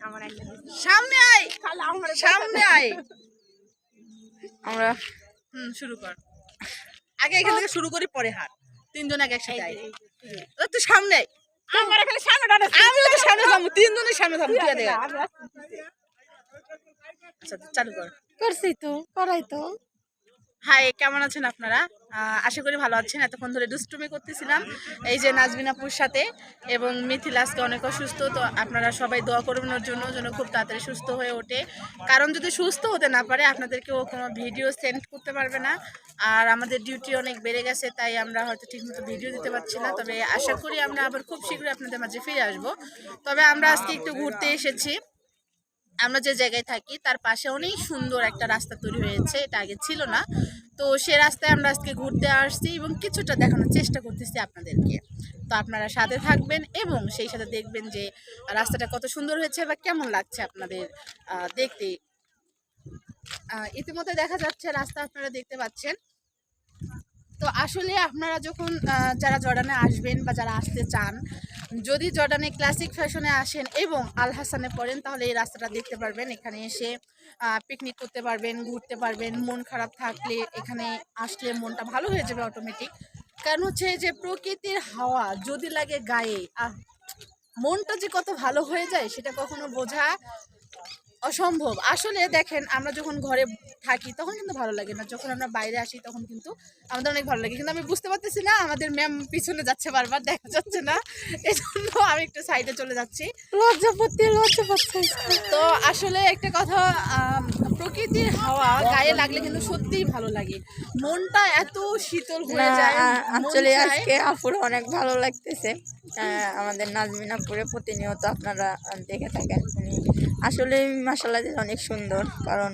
সামনে আয়! সামনে আয়! আমরা হুম শুরু কর। আগে এখান থেকে শুরু করি পরে হাট তিনজন আগে একসাথে আয়। ও তুই সামনে আয়। আমার এখানে সামনে ডানা আমিও তো সামনে যাব তিনজনের সামনে যাব আমি। আচ্ছা চালু কর। করছি তো করাই তো। হাই কেমন আছেন আপনারা? আশা করি ভালো আছেন। এতক্ষণ ধরে দুষ্টুমি করতেছিলাম। এই যে নাজবিনাপুর সাথে এবং মিথিল আজকে অনেক অসুস্থ, তো আপনারা সবাই দোয়া করবেন ওর জন্য যেন খুব তাড়াতাড়ি সুস্থ হয়ে ওঠে। কারণ যদি সুস্থ হতে না পারে, আপনাদেরকে ও কোনো ভিডিও সেন্ড করতে পারবে না। আর আমাদের ডিউটি অনেক বেড়ে গেছে, তাই আমরা হয়তো ঠিকমতো ভিডিও দিতে পারছি না। তবে আশা করি আমরা আবার খুব শীঘ্রই আপনাদের মাঝে ফিরে আসব। তবে আমরা আজকে একটু ঘুরতে এসেছি। আমরা যে জায়গায় থাকি, তার পাশে অনেক সুন্দর একটা রাস্তা তৈরি হয়েছে। এটা আগে ছিল না। তো সে রাস্তায় আমরা আজকে ঘুরতে আসছি এবং কিছুটা দেখানোর চেষ্টা করতেছি আপনাদেরকে। তো আপনারা সাথে থাকবেন এবং সেই সাথে দেখবেন যে রাস্তাটা কত সুন্দর হয়েছে বা কেমন লাগছে আপনাদের দেখতে। ইতিমধ্যে দেখা যাচ্ছে রাস্তা আপনারা দেখতে পাচ্ছেন। তো আসলে আপনারা যখন যারা জর্ডানে আসবেন বা যারা আসতে চান, যদি জর্ডানে ক্লাসিক ফ্যাশনে আসেন এবং আল হাসানে পড়েন, তাহলে এই রাস্তাটা দেখতে পারবেন। এখানে এসে পিকনিক করতে পারবেন, ঘুরতে পারবেন, মন খারাপ থাকলে এখানে আসলে মনটা ভালো হয়ে যাবে অটোমেটিক কারণ হচ্ছে যে প্রকৃতির হাওয়া যদি লাগে গায়ে মনটা যে কত ভালো হয়ে যায়, সেটা কখনো বোঝা অসম্ভব। আসলে দেখেন আমরা যখন ঘরে থাকি তখন কিন্তু ভালো লাগে না। যখন আমরা বাইরে আসি তখন কিন্তু আমাদের অনেক ভালো লাগে। কিন্তু আমি বুঝতে পারতেছি না আমাদের ম্যাম পিছনে যাচ্ছে বারবার দেখা যাচ্ছে না। এই জন্য আমি একটু সাইডে চলে যাচ্ছি। লজ্জা পড়তে লজ্জা পাচ্ছে। তো আসলে একটা কথা প্রকৃতির হাওয়া গায়ে লাগলে কিন্তু সত্যিই ভালো লাগে। মনটা এত শীতল হয়ে যায় আসলে আজকে আপুর অনেক ভালো লাগতেছে। আমাদের নাজমিনাপুরে প্রতিনিয়ত আপনারা দেখে থাকেন। উনি আসলে মাসাল্লাহ অনেক সুন্দর কারণ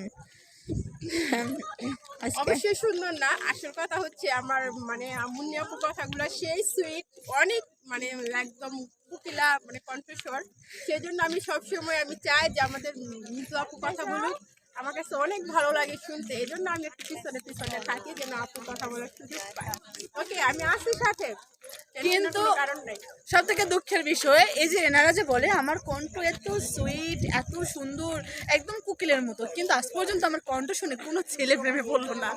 অবশ্যই সুন্দর না আসল কথা হচ্ছে আমার মানে মুন্নি কথাগুলো সেই সুইট অনেক মানে একদম কুকিলা মানে কণ্ঠস্বর। সেই জন্য আমি সবসময় আমি চাই যে আমাদের মিতু আপু কথা বলুক আমার কাছে অনেক ভালো লাগে শুনতে এই জন্য আমি একটু পিছনে পিছনে থাকি যেন আপু কথা বলার সুযোগ পাই ওকে আমি আসি সাথে। কিন্তু- সব থেকে দুঃখের বিষয় এই যে এনারা যে বলে আমার কণ্ঠ এত সুইট এত সুন্দর একদম কুকিলের মতো। কিন্তু আজ পর্যন্ত আমার কণ্ঠ শুনে কোনো ছেলে প্রেমে বলল না।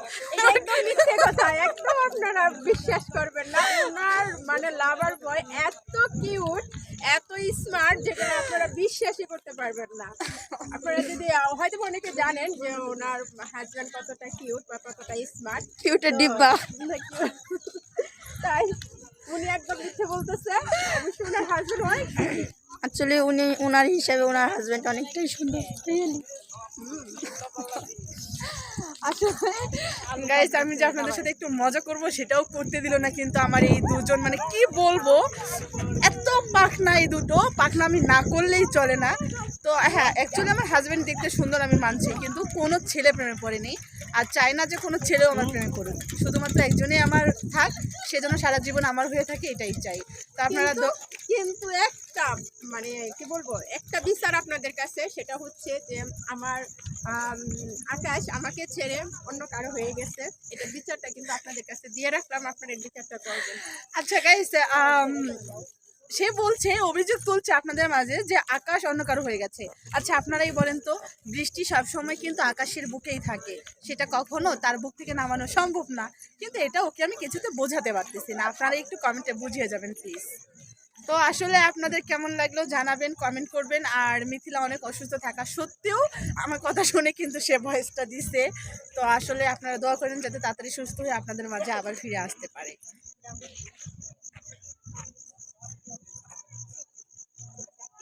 কথা একদম আপনারা বিশ্বাস করবেন না। ওনার মানে লাভার বয় এত কিউট স্মার্ট যেটা আপনারা বিশ্বাসই করতে পারবেন না। আপনারা যদি হয়তো অনেকে জানেন যে ওনার হাজব্যান্ড কতটা কিউট বা কতটা স্মার্ট কিউটের ডিব্বা। তাই উনি একদম মিথ্যে বলতেছে। অবশ্যই ওনার হাজব্যান্ড অনেক আসলে উনি ওনার হিসাবে ওনার হাজবেন্ড অনেকটাই সুন্দর। গাইস আমি যে আপনাদের সাথে একটু মজা করব সেটাও করতে দিল না কিন্তু আমার এই দুজন মানে কি বলব? পাখনা এই দুটো। পাখনা আমি না করলেই চলে না। তো হ্যাঁ অ্যাকচুয়ালি আমার হাজব্যান্ড দেখতে সুন্দর আমি মানছি কিন্তু কোনো ছেলে প্রেমে পড়েনি। আর চাই না যে কোনো ছেলেও আমার প্রেমে করুক শুধুমাত্র একজনই আমার থাক সেজন্য সারা জীবন আমার হয়ে থাকে এটাই চাই। তো আপনারা কিন্তু- একটা মানে কি বলব একটা বিচার আপনাদের কাছে সেটা হচ্ছে যে আমার আকাশ আমাকে ছেড়ে অন্য কারও হয়ে গেছে। এটা বিচারটা কিন্তু আপনাদের কাছে দিয়ে রাখলাম আপনার বিচারটা করবেন। আচ্ছা গাইস সে বলছে, অভিযোগ তুলছে আপনাদের মাঝে যে আকাশ অন্য কারও হয়ে গেছে। আচ্ছা আপনারাই বলেন তো, বৃষ্টি সবসময় কিন্তু আকাশের বুকেই থাকে। সেটা কখনো তার বুক থেকে নামানো সম্ভব না। কিন্তু এটা ওকে আমি কিছুতে বোঝাতে পারতেছি না। আপনারা একটু কমেন্টে বুঝিয়ে যাবেন প্লিজ তো আসলে আপনাদের কেমন লাগল জানাবেন, কমেন্ট করবেন। আর মিথিলা অনেক অসুস্থ থাকা সত্ত্বেও আমার কথা শুনে কিন্তু সে ভয়েসটা দিছে। তো আসলে আপনারা দোয়া করেন যাতে তাড়াতাড়ি সুস্থ হয়ে আপনাদের মাঝে আবার ফিরে আসতে পারে।